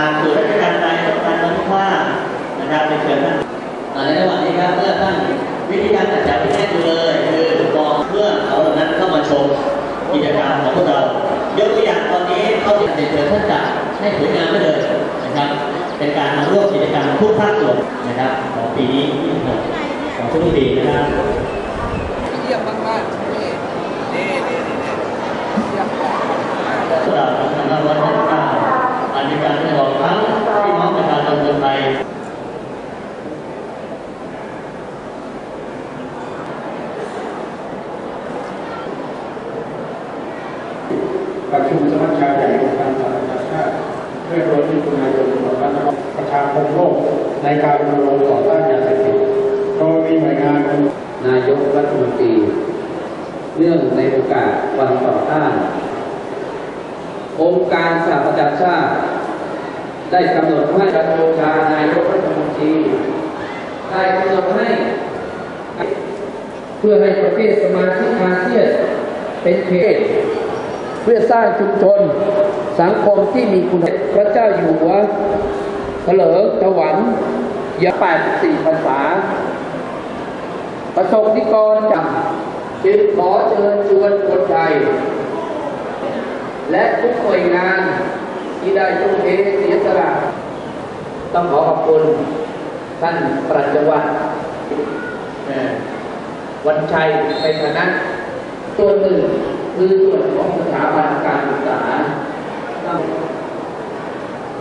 กาสู่ราชการใดราชการนั้นว่าอาจารับในเชิงนั้นในระหว่างนี้ครับเพื่อท่านวิธีการจัดจัดที่แน่เลยคือบอกเพื่อเขาเหล่านั้นเข้ามาชมกิจกรรมของพวกเรายกตัวอย่างตอนนี้เขาที่เชิญท่านจัดให้สวยงามไปเลยนะครับ เป็นการมาร่วมกิจกรรมทุกภาคส่วนนะครับของปีนี้ของทุกปีนะครับเยี่ยมมากๆ ประชุมสมัชชาใหญ่องค์การสหประชาชาติเพื่อรณมิถุนายน2566ประชาคมโลกในการรณรงค์ต่อต้านยาเสพติดโดยมีหน่วยงานนายกรัฐมนตรีเนื่องในโอกาสวันต่อต้าน องค์การสหประชาชาติ ได้กำหนดให้รัฐมนตรีนายกรัฐมนตรีได้กำหนดให้ เพื่อให้ประเทศสมาชิกอาเซียนเป็นเขต เพื่อสร้างชุมชน สังคมที่มีคุณพระเจ้าอยู่หัวเถลิงถวันยา84ภาษา ประสบนิกรจำจึงขอเชิญชวนคนไทย และทุกหน่วยงานที่ได้ทุ่มเทเสียสละต้องขอขอบคุณท่านปรัชญวัฒน์เอ่อวันชัยในฐานะตัวหนึ่ง คือส่วนของสถาบันการศึกษา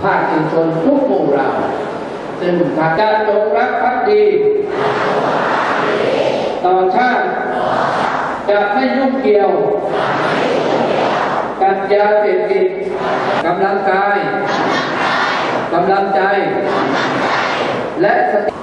ภาคเอกชนทุกหมู่เราซึ่งถ้าการจงรักภักดี ต่อชาติ จะไม่ยุ่งเกี่ยว กับยาเสพติดกำลังกายกำลังใจ และสติ